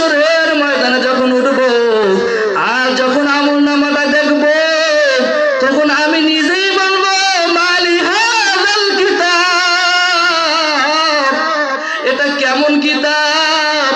হাসরের ময়দানে যখন উঠবো, আর যখন আমল নামাটা দেখব, তখন আমি নিজেই বলব, মালি হাজাল কিতাব। এটা কেমন কিতাব?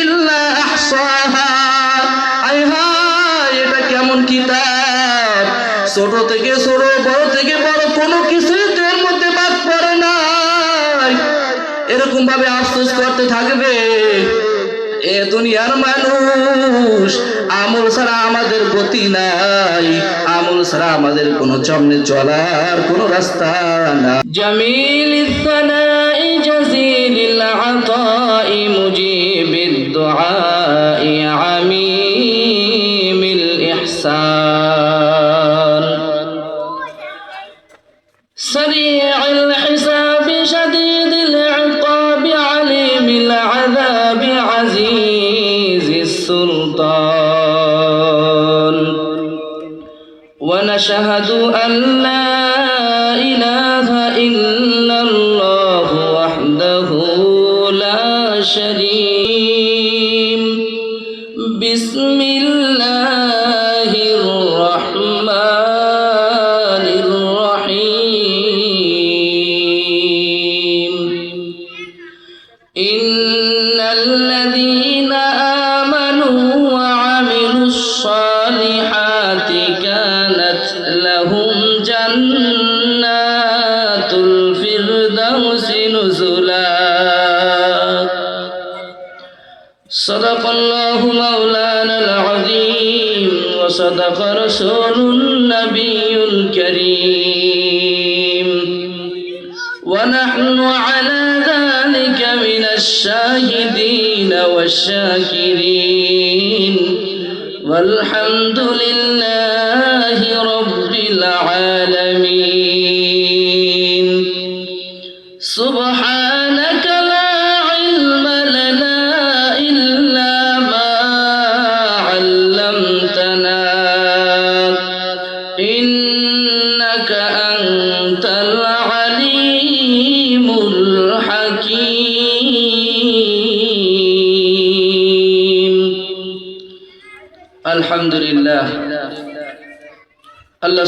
ইল্লা এটা কেমন কিতাব? ছোট থেকে ছোট, বড় থেকে বড় কোনো কিছুই এরকম ভাবে আফসোস করতে থাকবে। এ দুনিয়ার মানুষ, আমল ছাড়া আমাদের গতি নাই। আমল ছাড়া আমাদের কোনো চমনে চলার কোনো রাস্তা না জামিল সানাই জাজিল عزيز السلطان. ونشهد أن لا إله إلا صدق الله مولانا العظيم وصدق رسول النبي الكريم. ونحن على ذلك من الشاهدين والشاكرين. والحمد لله হাকিম আলহামদুলিল্লাহ। আল্লাহ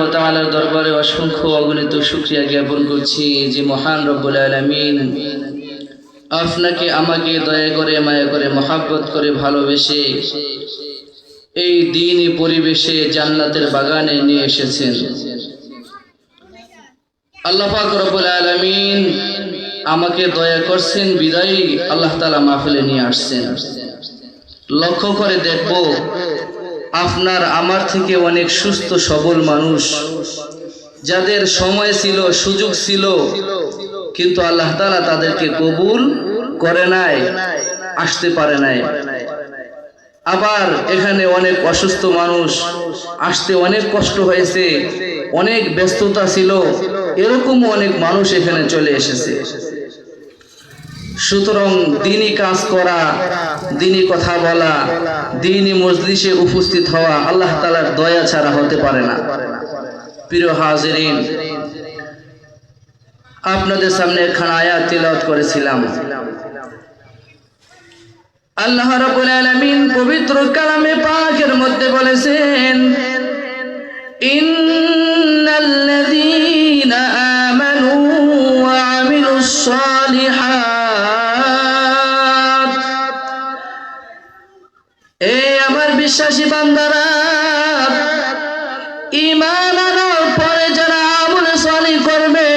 ও দরবারে অসংখ্য অগণিত জ্ঞাপন করছি যে মহান রব্বুল আপনাকে আমাকে দয়া করে, মায়া করে, মহাব্বত করে ভালোবেসে এই দিনই পরিবেশে জান্নাতের বাগানে নিয়ে এসেছেন। আল্লাহ রবুল রব্বুল আলামিন আমাকে দয়া করছেন, বিদায়ী আল্লাহ তাআলা মাহফিলে নিয়ে আসছেন। লক্ষ্য করে দেখব, আপনার আমার থেকে অনেক সুস্থ, সবল মানুষ। যাদের সময় ছিল, সুযোগ ছিল, কিন্তু আল্লাহ তাআলা তাদেরকে কবুল করে নাই, আসতে পারে নাই। আবার এখানে অনেক অসুস্থ মানুষ, আসতে অনেক কষ্ট হয়েছে, অনেক ব্যস্ততা ছিল এরকম অনেক মানুষ এখানে চলে এসেছে। সুতরাং দিনই কাজ করা, দিনই কথা বলা, দিনই মজলিসে উপস্থিত হওয়া আল্লাহ তালার দয়া ছাড়া হতে পারে না। প্রিয় হাজিরিন, আপনাদের সামনে একখান আয়াত তিলাওয়াত করেছিলাম। আল্লাহ রাব্বুল আলামিন পবিত্র কালামে পাকের মধ্যে বলেছেন ইন্নাল্লাযীনা বিশ্বাসী বান্দারা, ঈমান আনার পরে যারা আমল সালিহ করবে,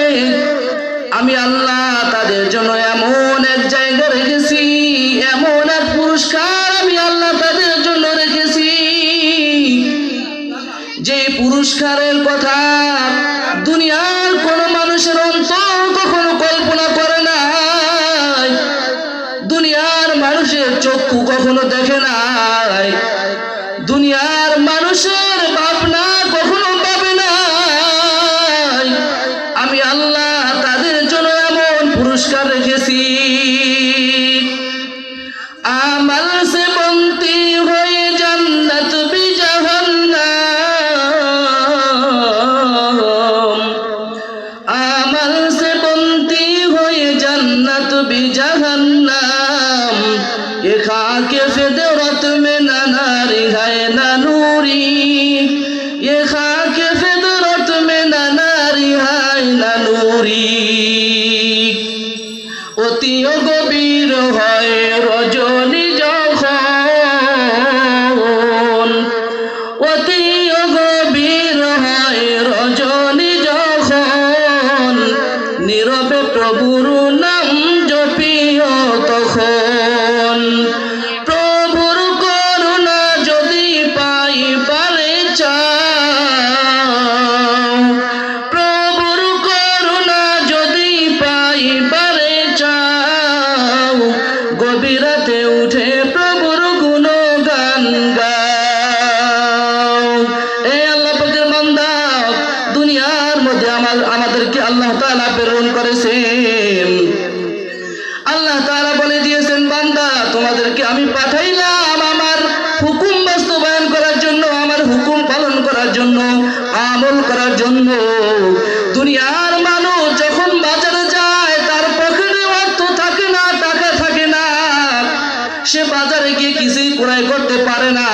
আমি আল্লাহ তাদের জন্য এমন এক জায়গা রেখেছি, এমন এক পুরস্কার আমি আল্লাহ তাদের জন্য রেখেছি। যে পুরস্কারের কথা দুনিয়ার কোন মানুষের অন্তর কখনো কল্পনা করে না দুনিয়ার মানুষের চক্ষু কখনো দেখে নাই। بجهنم یہ خاک فدرت میں نہ ناری ہے نہ نوری یہ خاک فدرت میں نہ ناری ہے نہ نوری অতি গভীর হয় রজনী যখন অতি জন্য আমল করার জন্য দুনিয়ার মানুষ যখন বাজারে যায়, তার পকেটে অর্থ থাকে না, টাকা থাকে না। সে বাজারে গিয়ে কিছুই ক্রয় করতে পারে না।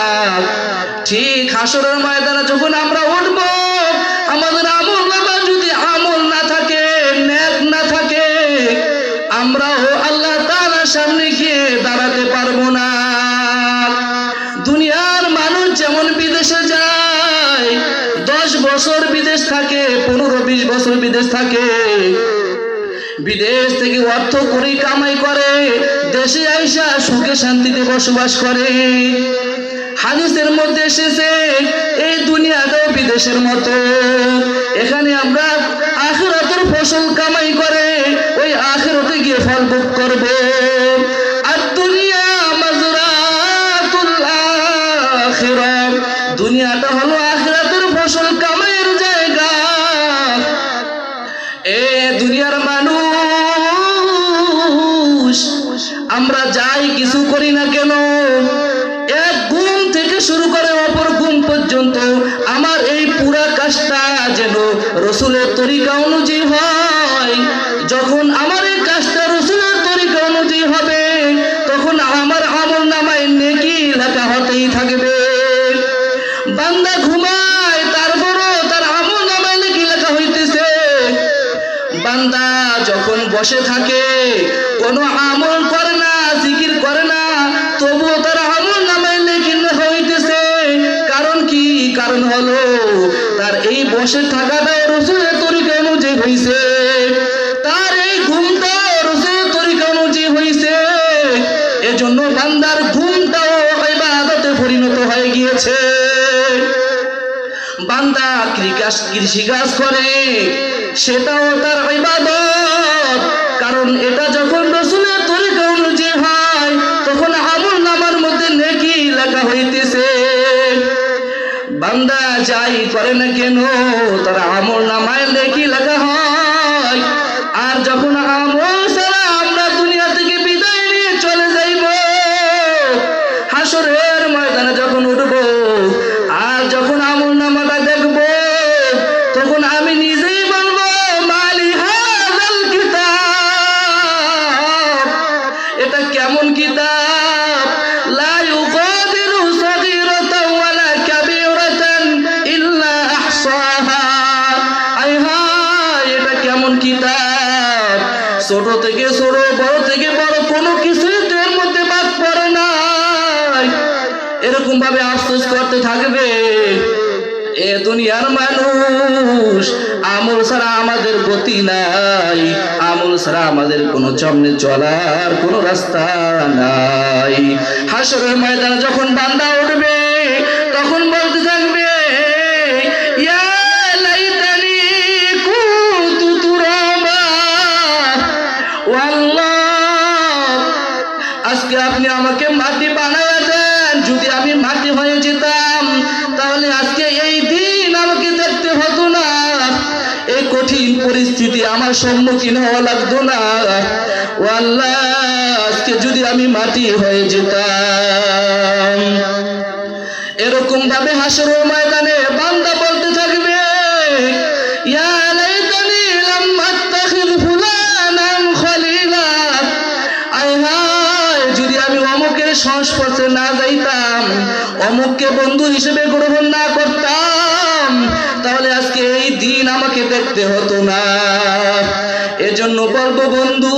ঠিক হাসরের ময়দানে যখন আমরা উঠবো, আমাদের আমল থেকে অর্থ করে কামাই করে, দেশে আইসা সুখে শান্তিতে বসবাস করে। হাদিসের মধ্যে এসেছে, এই দুনিয়াটাও বিদেশের মতো। এখানে আমরা আখিরাতের ফসল কামাই করে, ওই আখিরাতে গিয়ে ফল ভোগ করব। আর দুনিয়া মাজরাতুল আখিরা দুনিয়াটা হলো তখন আমার আমল নামায় নেকি লেখা হতেই থাকবে। বান্দা ঘুমায়, তারপরও তার আমল নামায় নেকি লেখা হইতেছে। বান্দা যখন বসে থাকে, কোনো আমল করে না, জিকির করে না, তবুও তার আমল নামায় লেখি হইতেছে। কারণ কি? কারণ হলো, তার এই বসে থাকাটা রসুলের তরিকা অনুযায়ী হইছে। কৃষি কাজ করে, সেটাও তার ইবাদত। কারণ এটা যখন রসুলের তরিকা অনুযায়ী হয়, তখন আমল নামার মধ্যে নেকি লেখা হইতেছে। বান্দা যাই করে না কেন, তার আমল নামায় নেকি লেখা ছোট থেকে ছোট, বড় থেকে বড় কোনো কিছুই তো মধ্যে বাদ পড়ে নাই। এরকম ভাবে আফসোস করতে থাকবে এ দুনিয়ার মানুষ। আমল ছাড়া আমাদের গতি নাই। আমল ছাড়া আমাদের কোনো চমনে চলার কোনো রাস্তা নাই। হাসরের ময়দানে যখন বান্দা উঠবে কঠিন পরিস্থিতি আমার সম্মুখীন হওয়া লাগতো না। ও আল্লাহ আজকে যদি আমি মাটি হয়ে যেতাম। এরকম ভাবে হাসর ময়দানে বান্দা বলতে থাকবে যদি আমি অমুকের সংস্পর্শে না যাইতাম, অমুককে বন্ধু হিসেবে গ্রহণ না করতাম তাহলে আজকে এই দিন আমাকে দেখতে হতো না। এজন্য বলব বন্ধু,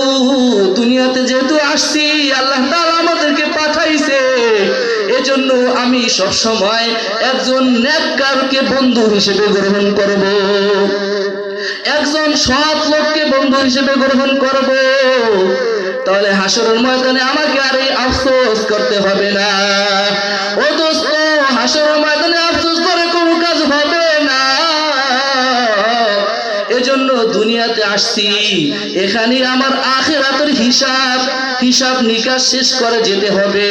দুনিয়াতে যেহেতু আসছি, আল্লাহ তাআলা আমাদেরকে পাঠাইছে। এজন্য আমি সব সময় একজন নেককারকে বন্ধু হিসেবে গ্রহণ করব। একজন সৎ লোককে বন্ধু হিসেবে গ্রহণ করব। তাহলে হাসরের ময়দানে আমাকে আর এই আফসোস করতে হবে না। ও দোস্ত, হাসরের ময়দানে আসছি। এখানে আমার আখেরাতের হিসাব হিসাব নিকাশ শেষ করে যেতে হবে।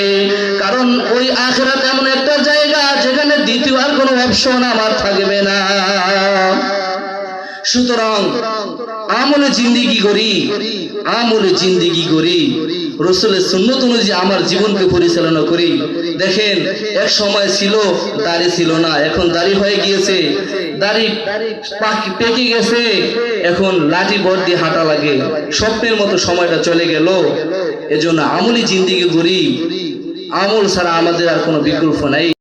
কারণ ওই আখেরাত এমন একটা জায়গা যেখানে দ্বিতীয় আর কোনো অপশন আমার থাকবে না। সুতরাং আমলে জিন্দিগি করি, আমলে জিন্দিগি করি। রসুলের সুন্নত অনুযায়ী আমার জীবনকে পরিচালনা করি। দেখেন, এক সময় ছিল, দাড়ি ছিল না। এখন দাড়ি হয়ে গিয়েছে। দাড়ি পাক- গেছে। এখন লাঠি বর দিয়ে হাঁটা লাগে। স্বপ্নের মতো সময়টা চলে গেল। এজন্য আমলি জিন্দিগি করি। আমল ছাড়া আমাদের আর কোনো বিকল্প নাই।